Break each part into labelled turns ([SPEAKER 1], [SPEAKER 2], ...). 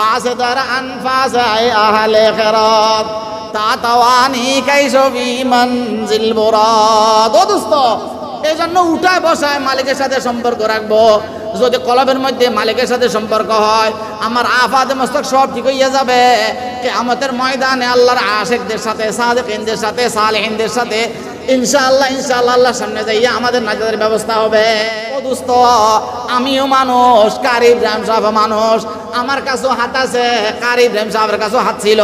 [SPEAKER 1] ফাসদার আনফাসাই আহলে খেরাত। তাতাওয়ানি কাইসবি মঞ্জিল মুরাদ। ও দোস্ত এই জন্য উঠায় বসায় মালিকের সাথে সম্পর্ক রাখব। যদি কলবের মধ্যে মালিকের সাথে সম্পর্ক হয়, আমার আফাদে মস্তক সব ঠিক হইয়া যাবে। কে আমাদের ময়দানে আল্লাহর আশেকদের সাথে সাদেকিনদের সাথে, সালেহিনদের সাথে ইনশাআল্লাহ ইনশাআল্লাহ, সামনে যাইয়া আমাদের নাজাদের ব্যবস্থা হবে। দোস্ত, আমিও মানুষ কারি ইব্রাহিম সাহেব মানুষ। আমার কাছেও হাত আছে কারি ইব্রাহিম সাহেবের কাছেও হাত ছিল।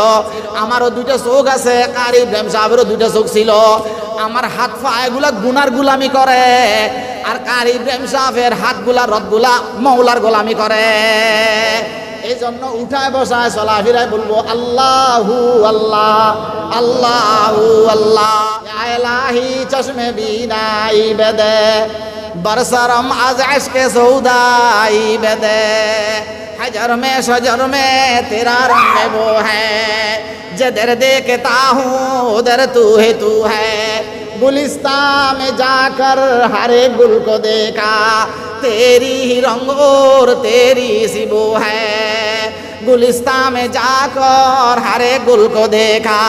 [SPEAKER 1] আমারও দুইটা চোখ আছে কারি ইব্রাহিম সাহেবেরও দুইটা চোখ ছিল। আমার হাত পা এগুলা গুনার গুলামি করে, আর কারি ইব্রাহিম সাহেবের হাতগুলা, রথগুলা মৌলার গোলামি করে। এই জন্য উঠায় বসায় চলা ফিরায় বলবো আল্লাহু আল্লাহ আল্লাহু আল্লাহ ইয়া ইলাহি চশমে বিনাই বেদে बरसरम आज इश्क सौदाई बेदे हजर में शजर में तेरा रंग वो है जदर देखता हूँ उधर तू है तू है गुलिस्ता में जाकर हरे गुल को देखा तेरी ही रंग और तेरी सी वो है गुलिस्ता में जाकर हरे गुल को देखा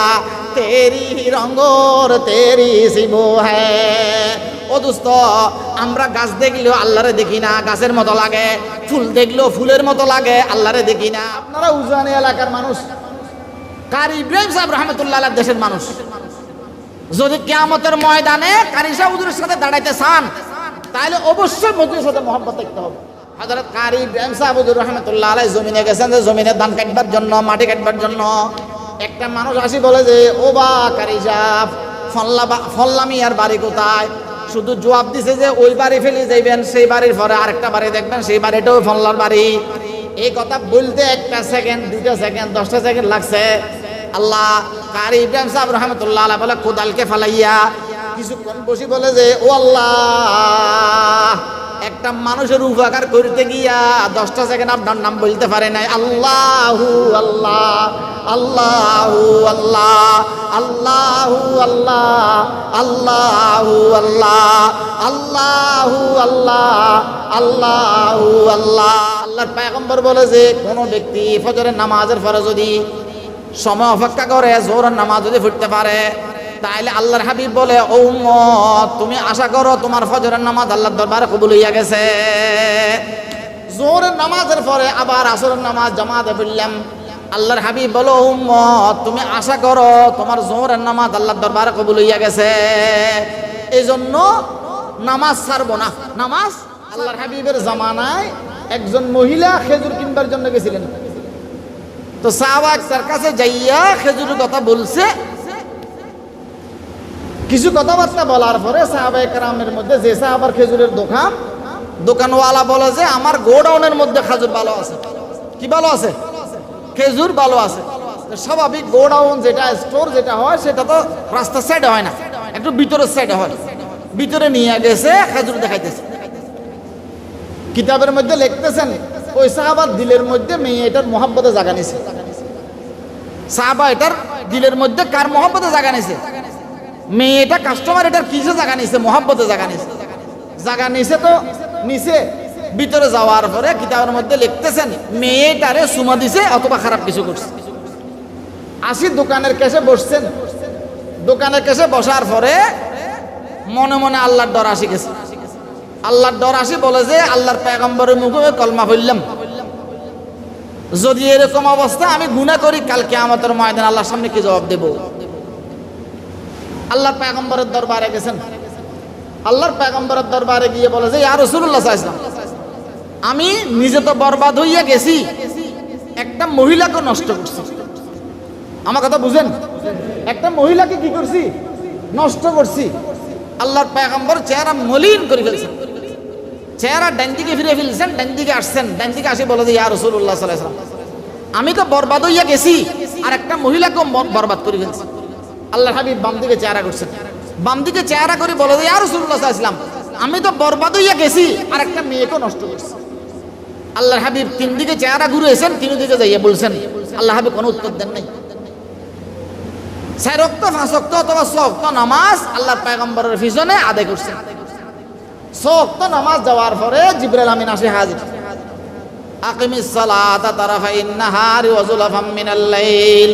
[SPEAKER 1] तेरी ही रंग और तेरी सी वो है ও দোস্ত আমরা গাছ দেখলেও আল্লাহরে দেখি না গাছের মতো লাগে ফুল দেখলেও ফুলের মতো লাগে আল্লাহরে দেখি না আপনারা উজানি এলাকার মানুষ কারি ইব্রাহিম সাহেব রহমতুল্লাহ আলার দেশের মানুষ যদি কেয়ামতের ময়দানে কারি সাহুদের সাথে দাঁড়াইতে চান তাহলে অবশ্যই মজুরের সাথে মোহাম্মত দেখতে হবে হজরত কারি ইব্রাহিম সাহাবুদুর রহমতুল্লাহ আলাই জমিনে গেছেন যে জমিনে ধান কাটবার জন্য, মাটি কাটবার জন্য। একটা মানুষ আসি বলে যে, ও বা কারি সাহেব, ফল্লা ফল্লামি আর বাড়ি কোথায়? শুধু জবাব দিছে যে, ওই বাড়ি ফেলে যাইবেন, সেই বাড়ির পরে আরেকটা বাড়ি দেখবেন, সেই বাড়িটাও ফল্লার বাড়ি। এই কথা বলতে একটা সেকেন্ড দুইটা সেকেন্ড দশটা সেকেন্ড লাগছে। আল্লাহ কারি ইব্রাহিম সাহেব রহমতুল্লাহ আল্লাহ বলে, কোদালকে ফালাইয়া কিছুক্ষণ বসি বলে যে, ও আল্লাহ, একটা মানুষের উপকার করতে গিয়া দশটা সেকেন্ড আপনার নাম বলতে পারে নাই। আল্লাহু আল্লাহ আল্লাহু আল্লাহ আল্লাহু আল্লাহ আল্লাহু আল্লাহ আল্লাহু আল্লাহ আল্লাহু আল্লাহ। আল্লাহর পায়গম্বর বলে যে, কোনো ব্যক্তি ফজরের নামাজের পরে যদি সময় অপেক্ষা করে জোরের নামাজ যদি ফুটতে পারে তাইলে আল্লাহর হাবিব বলে ও তুমি আশা করো তোমার ফজরের নামাজ আল্লাহর দরবারে কবুল হইয়া গেছে। জোরের নামাজের পরে আবার আসরের নামাজ জামাতে পড়লাম। আল্লাহর হাবিব বলো তুমি আশা করো তোমার জোরের নামাজ আল্লাহর দরবারে কবুল হইয়া গেছে। এই জন্য নামাজ ছাড়বো না। নামাজ? আল্লাহর হাবিবের জামানায় একজন মহিলা খেজুর কিনবার জন্য গেছিলেন। তো সাহাবাক তার কাছে যাইয়া খেজুরের কথা বলছে কিছু কথাবার্তা বলার পরে সাহাবা একরামের মধ্যে যে সাহাবার খেজুরের দোকান, দোকানওয়ালা বলে যে, আমার গোডাউনের মধ্যে খেজুর ভালো আছে। কি ভালো আছে? খেজুর ভালো আছে। স্বাভাবিক গোডাউন যেটা, স্টোর যেটা হয়, সেটা তো রাস্তার সাইডে হয় না। একটু ভিতরের সাইডে হয়। ভিতরে নিয়ে গেছে, খেজুর দেখাইতেছে। কিতাবের মধ্যে লিখতেছেন, ওই সাহাবার দিলের মধ্যে মেয়ে এটার মহাব্বতে জাগা নিছে। সাহাবা এটার দিলের মধ্যে কার মহাব্বতে জাগা নিছে? মেয়েটা কাস্টমার এটার কিসে জাগা নিছে? মহাব্বতে জাগা নিছে। জাগা নিছে তো নিছে। ভিতরে যাওয়ার পরে কিতাবের মধ্যে লিখতেছেন, মেয়েটারে সুমা দিছে অথবা খারাপ কিছু করছে। আসি দোকানের কাছে বসছেন। দোকানের কাছে বসার পরে মনে মনে আল্লাহর ডর আসি গেছে। আল্লাহর ডর আসি বলে যে, আল্লাহর পেগম্বরের মুখে কলমা ফেললাম। যদি এরকম অবস্থা আমি গুণা করি কালকে আমাদের ময়দান আল্লাহর সামনে কি জবাব দেব? আল্লাহর পেগম্বরের দরবারে গেছেন। আল্লাহর পেগম্বরের দরবারে গিয়ে বলে যে আর রসুল্লাহ ইসলাম আমি নিজে তো বরবাদ হইয়া গেছি। একটা মহিলাকে নষ্ট করছি। আমার কথা বুঝেন? একটা মহিলাকে কি করছি? নষ্ট করছি। আল্লাহর পেগম্বর চেহারা মলিন করে ফেলছেন। চেহারা ডান দিকে ফিরে ফেলছেন, ডান আসছেন। ডান আসি বলে যে, ইয়া রসুল্লাহ সাল্লাম আমি তো বরবাদ হইয়া গেছি আর একটা মহিলাকেও ব- বরবাদ করে ফেলছি। আল্লাহ হাবিব বাম দিকে চেহারা করছেন। বাম দিকে চেহারা করে বলে ইয়া রসুল্লাহ ইসলাম আমি তো বরবাদ হইয়া গেছি, আর একটা মেয়েকে নষ্ট করছি। আল্লাহ হাবিব তিন দিকে চেহারা ঘুরেছেন তিন দিকে যাইয়া বলছেন, আল্লাহ হাবিব কোনো উত্তর দেন নাই। চার রক্ত, পাঁচ রক্ত অথবা সক্ত নামাজ আল্লাহর পায়গম্বরের পিছনে আদায় করছেন। সক্ত নামাজ যাওয়ার পরে জিব্রাইল আমিন আসে হাজির। আকিমিস সালাতা তারাফাইন নাহারি ওয়া যুলাফাম মিনাল লাইল।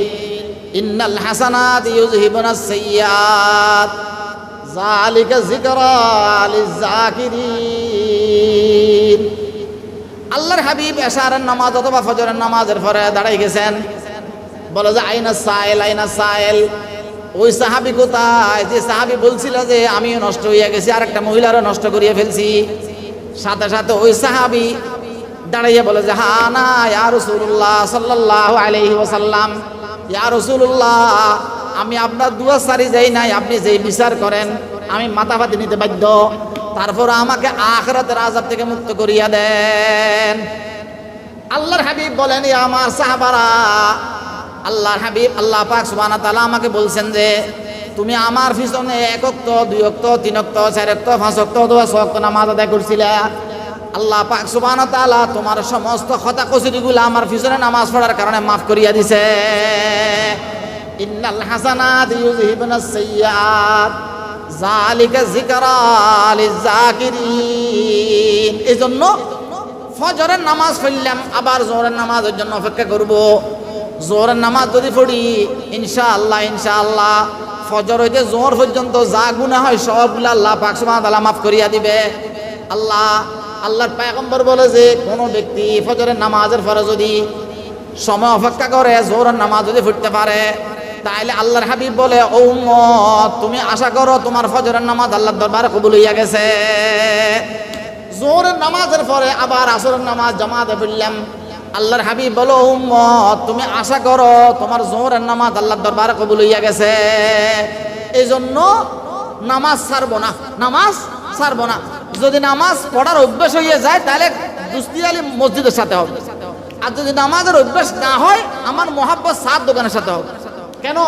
[SPEAKER 1] ইন্নাল হাসানাতি ইউযহিবুনাস সাইয়্যাত যালিকা যিকরা লিয-যাকিরিন আল্লাহর হাবিব এশারের নামাজ অথবা ফজরের নামাজের পরে দাঁড়াই গেছেন। বলে যে, আইনা সাইল আইনা সাইল। ওই সাহাবি কোথায়? যে সাহাবি বলছিল যে, আমিও নষ্ট হইয়া গেছি আর একটা মহিলারও নষ্ট করিয়া ফেলছি। সাথে সাথে ওই সাহাবি দাঁড়াইয়া বলে যে, হা, না, ইয়া রসুল্লাহ সাল্লাহ আলহি ওসাল্লাম ইয়া রসুল্লাহ আমি আপনার দুয়ার সারি যাই নাই, আপনি যেই বিচার করেন, আমি মাথা পাতি নিতে বাধ্য। তারপর আমাকে আখরাতের আজাব থেকে মুক্ত করিয়া দেন। আল্লাহর হাবিব বলেন "ইয়া আমার সাহাবারা, আল্লাহর হাবিব, আল্লাহ পাক সুবহানাহু তাআলা আমাকে বলছেন যে, তুমি আমার পিছনে এক অক্ত, দুই অক্ত, তিন অক্ত, চার অক্ত, পাঁচ অক্ত দশ অক্ত নামাজ আদায় করছিলে। আল্লাহ পাক সুবহানাহু তাআলা তোমার সমস্ত খতা কসুরিগুলো আমার পিছনে নামাজ পড়ার কারণে মাফ করিয়া দিছে। ইন্নাল হাসানাত ইউযহিবুনাস সাইয়্যাত জালিকা যিকরা লিয-যাকিরিন এজন্য ফজরের নামাজ পড়লাম, আবার জোহরের নামাজের জন্য অপেক্ষা করব। জোহরের নামাজ যদি পড়ি, ইনশাআল্লাহ ইনশাআল্লাহ, ফজর হইতে জোহর পর্যন্ত যা গুনাহ হয় সবগুলা আল্লাহ পাক সুবহানাহু ওয়া তাআলা মাফ করিয়া দিবে। আল্লাহ আল্লাহর পায়গম্বর বলে যে, কোনো ব্যক্তি ফজরের নামাজের পরে যদি সময় অপেক্ষা করে, জোহরের নামাজ যদি পড়তে পারে, তাইলে আল্লাহর হাবিব বলে, ও তুমি আশা করো তোমার ফজরের নামাজ আল্লাহর দরবারে কবুল হইয়া গেছে। জোহরের নামাজের পরে আবার আসরের নামাজ জামাতে ফিরলাম আল্লাহর হাবিব বলো উম্মত, তুমি আশা করো তোমার জোহরের নামাজ আল্লাহর দরবারে কবুল হইয়া গেছে। এই জন্য নামাজ ছাড়বো না, নামাজ ছাড়বো না। যদি নামাজ পড়ার অভ্যেস হয়ে যায়, তাহলে দুস্তি আলী মসজিদের সাথে হবে। আর যদি নামাজের অভ্যেস না হয়, আমার মহাব্বত সাত দোকানের সাথে হবে। কেন?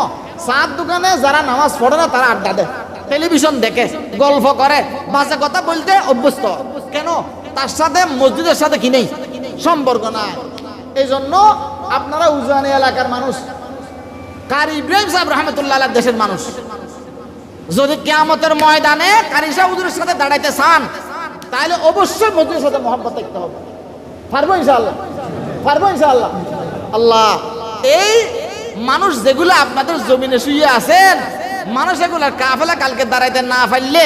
[SPEAKER 1] সাত দোকানে যারা নামাজ পড়ে না, তারা আড্ডা দেয়। টেলিভিশন দেখে, গল্প করে, বাজে কথা বলতে অভ্যস্ত। কেন? তার সাথে মসজিদের সাথে কি নেই? সম্পর্ক নাই। এই জন্য আপনারা উজানি এলাকার মানুষ, কারি ইব্রাহিম সাহেব রহমতুল্লাহ দেশের মানুষ। যদি কেয়ামতের ময়দানে কারি সাহেব হুজুরের সাথে দাঁড়াইতে চান, তাহলে অবশ্যই মসজিদের সাথে মোহাম্মত দেখতে হবে। পারব ইনশাআল্লাহ? পারব ইনশাআল্লাহ? আল্লাহ, এই মানুষ যেগুলো আপনাদের জমিনে শুয়ে আছেন, মানুষ এগুলার কাফেলা কালকে দাঁড়াইতে না পারলে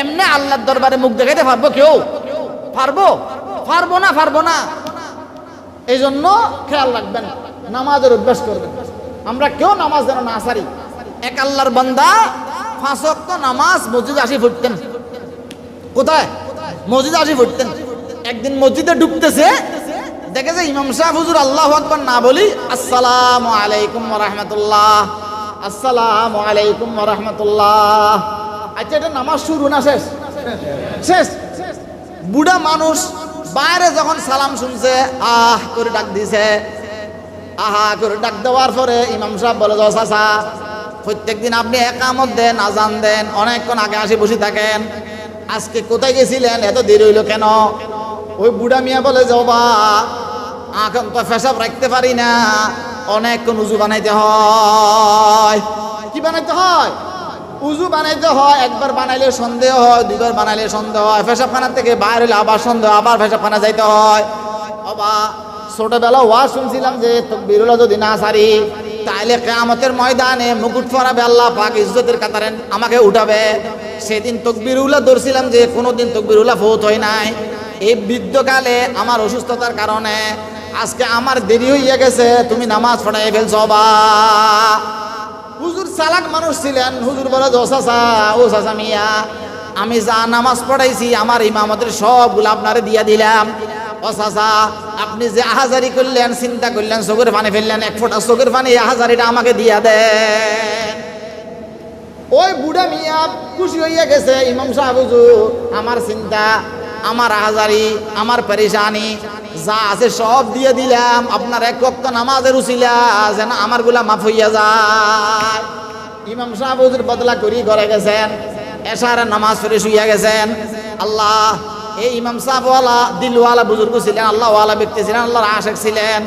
[SPEAKER 1] এমনি আল্লাহর দরবারে মুখ দেখাইতে পারব কেউ? পারব? পারব না পারব না। এই জন্য খেয়াল রাখবেন, নামাজের অভ্যাস করবেন। আমরা কেউ নামাজ যেন না সারি। এক আল্লাহর বান্দা ওয়াক্ত নামাজ মসজিদে আসি ফুটতেন। কোথায়? মসজিদে আসি ফুটতেন। একদিন মসজিদে ঢুকতেছে, দেখে যে ইমাম সাহেব, হুজুর আল্লাহ আকবর না বলি, আসসালামু আলাইকুম রহমতুল্লাহ, আসসালামু আলাইকুম রহমতুল্লাহ। আচ্ছা এটা নামাজ শুরু না শেষ? শেষ। বুড়া মানুষ বাইরে যখন সালাম শুনছে, আহ! করে ডাক দিছে। আহা! করে ডাক দেওয়ার পরে ইমাম সাহেব বলে যাও প্রত্যেক দিন আপনি একামত দেন, আজান দেন, অনেকক্ষণ আগে আসি বসে থাকেন। আজকে কোথায় গেছিলেন? এত দেরি হইল কেন? ওই বুড়া মিয়া বলে, যাও বা, এখন তো ফেসাব রাখতে পারি না। অনেকক্ষণ উজু বানাইতে হয়। কি বানাইতে হয়? উজু বানাইতে হয়, একবার বানাইলে সন্দেহ হয়, দুইবার বানাইলে সন্দেহ হয়। পেশাবখানা থেকে বাইর হলে আবার সন্দেহ আবার পেশাবখানা যাইতে হয়। বাবা ছোটবেলা ওয়া শুনছিলাম যে, তকবিরুল্লাহ যদি না সারি তাইলে কেয়ামতের ময়দানে মুকুট ফরাবে আল্লাহ পাক ইজ্জতের কাতারে আমাকে উঠাবে। সেদিন তকবিরুল্লাহ ধরছিলাম যে কোনোদিন তকবিরুল্লাহ ফৌত হয় নাই। এই বৃদ্ধকালে আমার অসুস্থতার কারণে আজকে আমার দেরি হইয়া গেছে, তুমি নামাজ পড়াই ফেলছ বা। হুজুর চালাক মানুষ ছিলেন, হুজুর বলে, ও চাচা ও চাচা মিয়া, আমি যা নামাজ পড়াইছি, আমার ইমামতের সবগুলো আপনারে দিয়া দিলাম। ও আপনি যে আহাজারি করলেন, চিন্তা করলেন, চোখের পানি ফেললেন, এক ফোঁটা চোখের পানি আহাজারিটা আমাকে দিয়া দেন। ওই বুড়া মিয়া খুশি হইয়া গেছে, ইমাম সাহেব আমার চিন্তা, আমার আহাজারি, আমার পেরেশানি, যা আছে সব দিয়ে দিলাম, আপনার এক রক্ত নামাজের উচিলা, যেন আমারগুলা মাফ হইয়া যায়। ইমাম সাহেব বদলা করি ঘরে গেছেন, এশারের নামাজ পড়ে শুইয়া গেছেন। আল্লাহ এই ইমাম সাহওয়ালা, দিলওয়ালা বুজুর্গ ছিলেন, আল্লাহওয়ালা ব্যক্তি ছিলেন, আল্লাহর আশেক ছিলেন।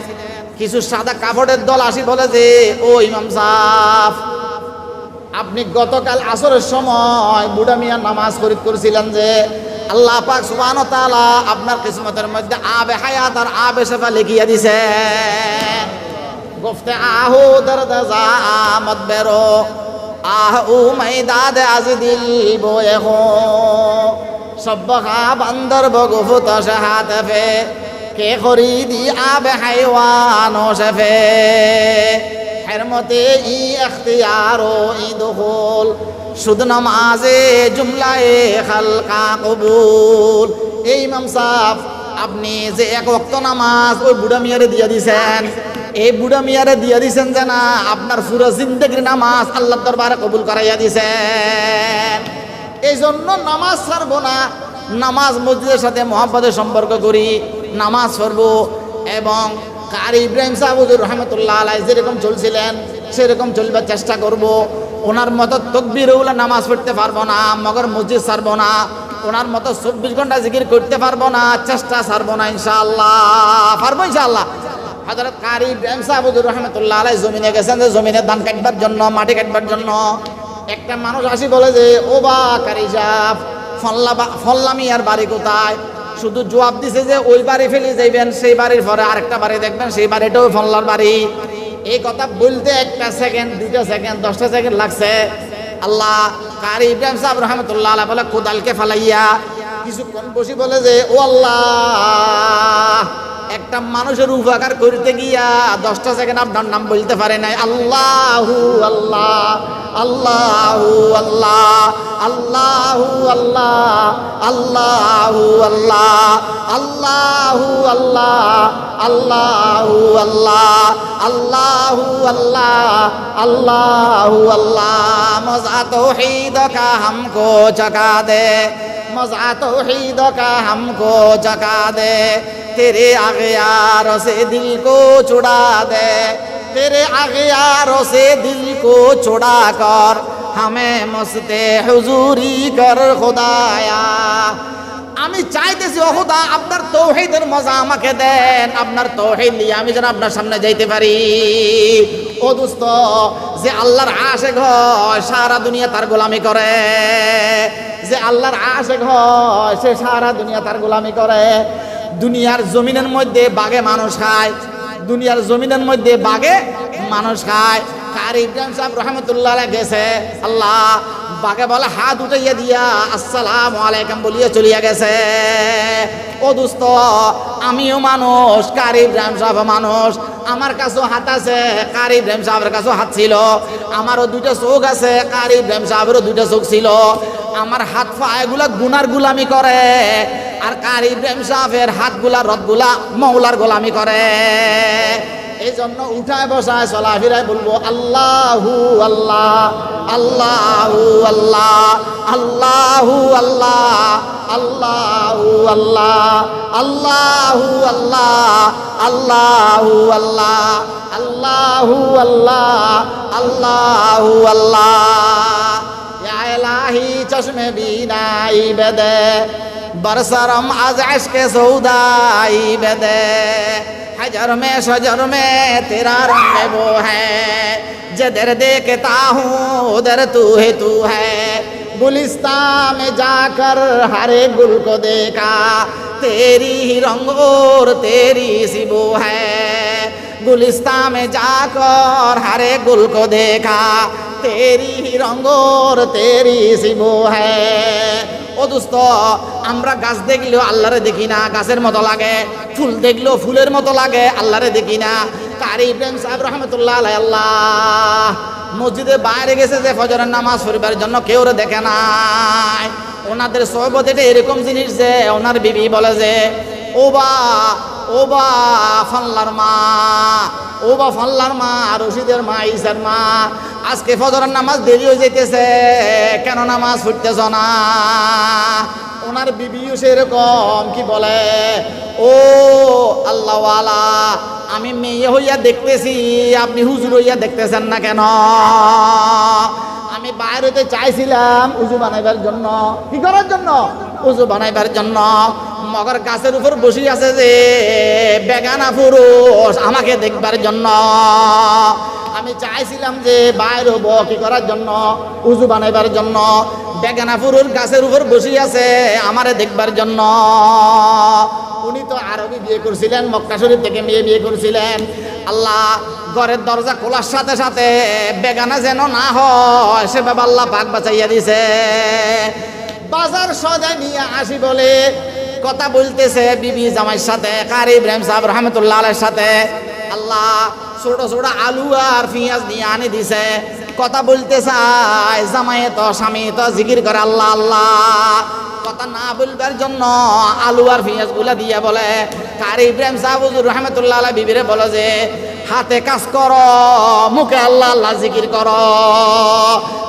[SPEAKER 1] কিছু সাদা কাপড়ের দল আসি বলে যে, ও ইমাম সাহ আপনি গতকাল আসরের সময় বুড়া মিয়া নামাজ খরিদ করেছিলেন যে, আল্লাহ পাক সুবান তালা আপনার কিসমতের মধ্যে আবে হায়াত আর আবে সেফা লিখিয়া দিছে। গফতে আহো দর্দ যা মত বেরো, আহ ও মাইদাদ আজ দিল বয়ে হো। সব্যহা বান্দর ভগভূত সাহাত ফে কে করি দি আবে হাইওয়ান শেফে। হেরমতে ই এখতিয়ার ও ই দখল শুধু নামাজে জুমলায়ে খালকা কবুল। এই ইমাম সাফ আপনি যে এক অক্ত নামাজ ওই বুড়া মিয়ারে দিয়ে দিছেন, এই বুড়া মিয়ারে দিয়ে দিছেন যে না আপনার পুরো জিন্দগির নামাজ আল্লাহ দরবারে কবুল করাইয়া দিছেন। এই জন্য নামাজ ছাড়বো না। নামাজ মসজিদের সাথে মোহাম্মদের সম্পর্ক করি, নামাজ পড়ব এবং কারি ইব্রাহিম সাহুদুর রহমতুল্লাহ আলাই যেরকম চলছিলেন, সেরকম চলবার চেষ্টা করব। ওনার মতো তকবিরউলা নামাজ পড়তে পারব না, মগর মসজিদ ছাড়বো না, ওনার মতো চব্বিশ ঘণ্টা জিকির করতে পারব না, চেষ্টা ছাড়বো না ইনশাআল্লাহ, পারব ইনশাআল্লাহ। হজরত কারি ইব্রাহিম সাহুদুর রহমতুল্লাহ আলাই জমিনে গেছেন যে জমিনে ধান কাটবার জন্য, মাটি কাটবার জন্য। একটা মানুষ আসি বলে যে, ও বা কারি সাহ ফল্লা ফল্লামি আর বাড়ি কোথায়? শুধু জবাব দিছে যে, ওই বাড়ি ফেলে যাইবেন, সেই বাড়ির পরে আরেকটা বাড়ি দেখবেন, সেই বাড়িটাও ফল্লার বাড়ি। এই কথা বলতে একটা সেকেন্ড দুইটা সেকেন্ড দশটা সেকেন্ড লাগছে। আল্লাহ কারি ইব্রাহিম সাহেব রহমতুল্লাহ বলে, কোদালকে ফালাইয়া। কিছুক্ষণ বসি বলে যে, ও আল্লাহ একটা মানুষের উপকার করতে গিয়া দশটা সেকেন্ড আপনার নাম বলতে পারে নাই। আল্লাহ আল্লাহ, আল্লাহু আল্লাহ আল্লাহ আল্লাহ, আল্লাহু আল্লাহ আল্লাহু আল্লাহ আল্লাহু আল্লাহ আল্লাহু আল্লাহ আল্লাহু আল্লাহ। মজা তো হামকো চকা দে। चका दे मजा तौहीद का हमको चका दे तेरे अगयारों से दिल को छुड़ा दे तेरे अगयारों से दिल को छुड़ा कर हमें मस्ते हुजूरी कर खुदाया আমি চাইতেছি অহুদা আপনার তৌহিদের মজা আমাকে দেন আপনার তৌহিদ নিয়ে আমি যেন আপনার সামনে যাইতে পারি ও দোস্ত যে আল্লাহর আশেক হয় সারা দুনিয়া তার গোলামি করে যে আল্লাহর আশেক হয়, সে সারা দুনিয়া তার গোলামি করে। দুনিয়ার জমিনের মধ্যে বাগে মানুষ খায়, দুনিয়ার জমিনের মধ্যে বাগে মানুষ খায়। কার ইব্রাহিম সাহেব রহমতুল্লাহ গেছে, আল্লাহ বাগে বলে, হাত উঠাইয়া দিয়া, আসসালাম আলাইকুম বলিয়া চলিয়া গেছে। ও দোস্ত, আমিও মানুষ, কার ইব্রাহিম সাহেব মানুষ? আমার কাছেও হাত আছে, কারি ইব্রাহিম সাহেবের কাছেও হাত ছিল। আমারও দুইটা চোখ আছে, কারি ইব্রাহিম সাহেবেরও দুইটা চোখ ছিল। আমার হাত পা এগুলা গুনার গুলামি করে, আর কারি ইব্রাহিম সাহেবের হাতগুলা রথগুলা মৌলার গোলামি করে। এই জন্য উঠায় বসায় চলাফেরায় বলব, আল্লাহু আল্লাহ আল্লাহু আল্লাহ আল্লাহু আল্লাহ আল্লাহু আল্লাহ আল্লাহু আল্লাহ আল্লাহু আল্লাহ আল্লাহু আল্লাহ আল্লাহু আল্লাহ। ইলাহি, চশমে বিনাই বেদে बरसरम आज के सौदाई बेदे हजर में, शजर में, तेरा रंग वो है। जदर देखता हूँ, उधर तू है तू है। गुलिस्ता में जाकर हरे गुल को देखा। तेरी ही रंग और तेरी सी वो है। गुलिस्तान में जाकर हरे गुल को देखा तेरी ही रंग और तेरी सी वो है ও দোস্ত আমরা গাছ দেখলেও আল্লাহরে দেখি না গাছের মতো লাগে ফুল দেখলেও ফুলের মতো লাগে আল্লাহরে দেখি না কারি ইব্রাহিম সাহেব রহমতুল্লাহ আলাই আল্লাহ মসজিদে বাইরে গেছে যে ফজরের নামাজ পড়িবার জন্য কেউ রে দেখে নাই ওনাদের সহবত এটা এরকম জিনিস যে ওনার বিবি বলে যে ও বা ও বা ফাল্লার মা, ও বা ফাল্লার মা, রশিদের মা ইসার মা, আজকে ফজরের নামাজ দেরি হয়ে যাইতেছে, কেন নামাজ পড়তেছ না? ওনার বিবিও সেরকম কি বলে? ও আল্লাহওয়ালা আমি মেয়ে হইয়া দেখতেছি, আপনি হুজুর হইয়া দেখতেছেন না কেন? আমি বাইরেতে চাইছিলাম উজু বানাইবার জন্য। কি করার জন্য? উজু বানাইবার জন্য। মগর গাছের উপর বসে আছে যে, বেগানা পুরুষ, আমাকে দেখবার জন্য। আমি চাইছিলাম যে, বাইর হব, কি করার জন্য? উজু বানাইবার জন্য। বেগানাপুরের গাছের উপর বসে আছে, আমারে দেখবার জন্য। উনি তো আরবি বিয়ে করছিলেন, মক্কা শরীফ থেকে মেয়ে বিয়ে করছিলেন। আল্লাহ ঘরের দরজা খোলার সাথে সাথে বেগানা যেন না হয় সেভাবে আল্লাহ পাক বাঁচাইয়া দিছে। বাজার সদাই নিয়ে আসি বলে কথা বলতেছে বিবি জামাইয়ের সাথে, কারি ইব্রাহিম সাহেব রহমতুল্লাহ সাথে? আল্লাহ ছোট ছোট আলু আর পেঁয়াজ নিয়ে আনি দিছে। কথা বলতে চায়, জামাইয়ে তো স্বামী তো, জিকির করে আল্লাহ আল্লাহ। কথা না বলবার জন্য আলু আর পেঁয়াজগুলা দিয়ে বলে, কারি ইব্রাহিম সাহেব রহমতুল্লাহ বিবিরে বলে যে হাতে কাজ করো, মুখে আল্লাহ আল্লাহ জিকির করো।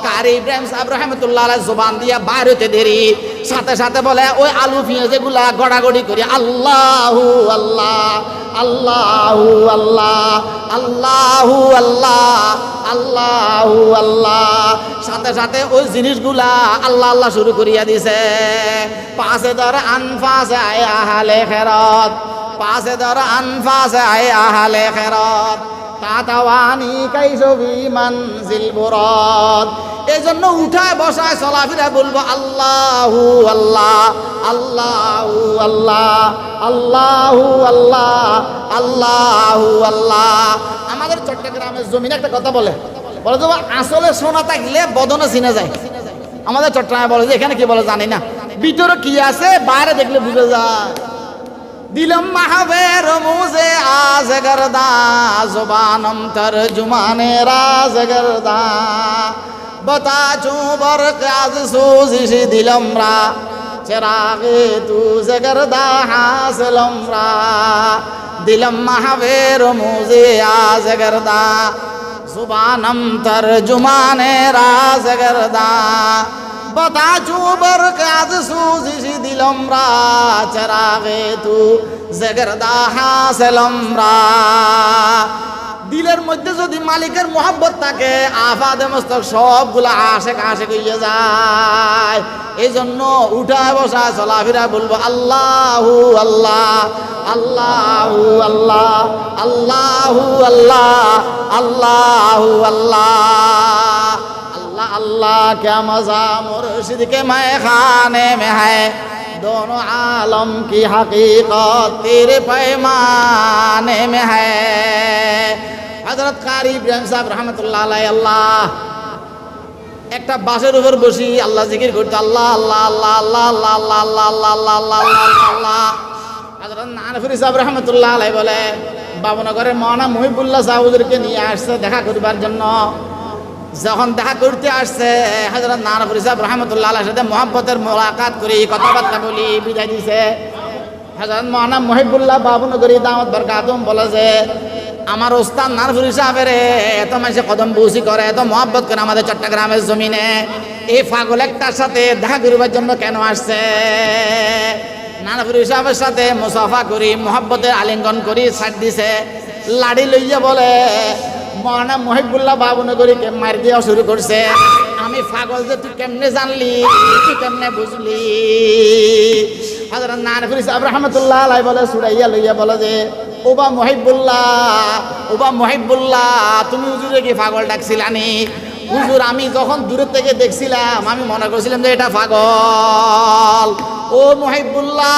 [SPEAKER 1] কারি ইব্রাহিম সাহেব রহমতুল্লাহ জোবান দিয়া বাইর হইতে দেরি। সাথে সাথে বলে, ওই আলু পেঁয়াজ এগুলা গড়াগড়ি করি। আল্লাহু আল্লাহ আল্লাহু আল্লাহ আল্লাহু আল্লাহ আল্লাহু আল্লাহ। সাথে সাথে ওই জিনিসগুলা আল্লাহ আল্লাহ শুরু করিয়া দিছে। পাশে ধর আনফাস আয় আহালে খেরত। পাশে ধর আনফাস আয় আহালে খেরত। তাতাওয়ানি কাইসবি মনজিল বুরদ এই জন্য উঠায়, বসায়, চলাফেরা বলব, আল্লাহু আল্লাহ আল্লাহু আল্লাহ আল্লাহু আল্লাহ আল্লাহু আল্লাহ। আমাদের চট্টগ্রামের জমিনে একটা কথা বলে। বলে তো আসলে সোনা থাকলে বদনে চিনে যায়। আমাদের চট্টগ্রামে বলে যে, এখানে কি বলে জানি না। ভিতরে কি আছে? বাইরে দেখলে বুঝে যায়। दिलम महावेर मुझे आजगरदा जुबानम तर्जुमाने राजगरदा बता चू बर आज सूजिश दिलमरा, चरागे तू जगरदा हासलम रा दिलम महावेर मुझे आजगरदा जुबानम तर्जुमाने राजगरदा চুবর কাজ সুজিশি দিলম রা চরাগে তু জগরদা হাসলম রা। দিলের মধ্যে যদি মালিকের মোহাব্বত থাকে, আফাদে মস্তক সবগুলা আশেক আশেক হইয়া যায়। এই জন্য উঠায় বসা চলাফেরা বলব, আল্লাহু আল্লাহ আল্লাহু আল্লাহ আল্লাহু আল্লাহ আল্লাহু আল্লাহ। अल्लाह अल्लाह क्या मज़ा मुर्शिद के मैं खाने में है दोनों आलम की हकीकत तेरे पैमाने में है हजरत कारी इब्राहिम साहब रहमतुल्लाह अलैह अल्लाह একটা বাসের উপর বসি আল্লাহ জিকির করতে আল্লাহ আল্লাহ আল্লাহ আল্লাহ আল্লাহ আল্লাহ আল্লাহ আল্লাহ আল্লাহ আল্লাহ আল্লাহ আল্লাহ হযরত নানফুরি সাহেব রহমতুল্লাহ আলাই বলে বাবনগরের মহানা মহিবুল্লাহ সাহুদেরকে নিয়ে আসছে দেখা করবার জন্য যখন দেখা করতে আসছে হজরত নানপুরি সাহেব রহমতুল্লাহ সাথে মোহাম্মতের মোলাকাত করি কথাবার্তা বলি, বিদায় দিছে। হজরত মহানা মহিবুল্লাহ বাবুনগরী দামত বরকাতুম বলে যে, আমার ওস্তাদ নানপুরি সাহেবের এত মানুষে কদম বুসি করে, এত মহব্বত করে আমাদের চট্টগ্রামের জমিনে। এই পাগল একটার সাথে দেখা করবার জন্য কেন আসছে? নানাপুরি সাহেবের সাথে মুসাফা করি, মোহাব্বতের আলিঙ্গন করি, ছাড় দিছে। লাড়ি লইয়া বলে মহানা মহিবুল্লাহ বাবুনগরীকে মার দেওয়া শুরু করছে। আমি পাগল যে তুই কেমনে জানলি? তুই কেমনে বুঝলি? হাজরত নানফুরি সাহেব রহমতুল্লাহ আলাই বলে সুড়াইয়া লইয়া বলে যে ওবা মহিবুল্লাহ ওবা মহিবুল্লাহ, তুমি হুজুরে কি পাগল ডাকছিলানি? হুজুর, আমি যখন দূরের থেকে দেখছিলাম, আমি মনে করছিলাম যে এটা পাগল। ও মহিবুল্লাহ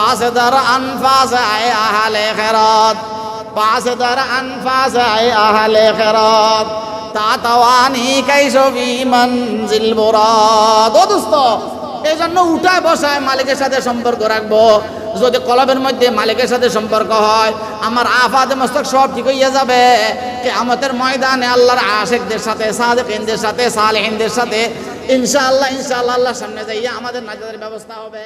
[SPEAKER 1] পাঁচ দর আনফাস আয় আহলে খেরত পাঁচ দর আনফাস আয় আহলে খেরত। তাতাওয়ানি কাইসবি মঞ্জিল বুরাদ ও দোস্ত এই জন্য উঠায় বসায় মালিকের সাথে সম্পর্ক রাখব। যদি কলবের মধ্যে মালিকের সাথে সম্পর্ক হয়, আমার আফাদে মস্তক সব ঠিক হইয়া যাবে। কে আমাদের ময়দানে আল্লাহর আশেকদের সাথে, সাদেকিনদের সাথে, সালেহিনদের সাথে ইনশাআল্লাহ ইনশাআল্লাহ আল্লাহর সামনে যাইয়া আমাদের নাজাদের ব্যবস্থা হবে।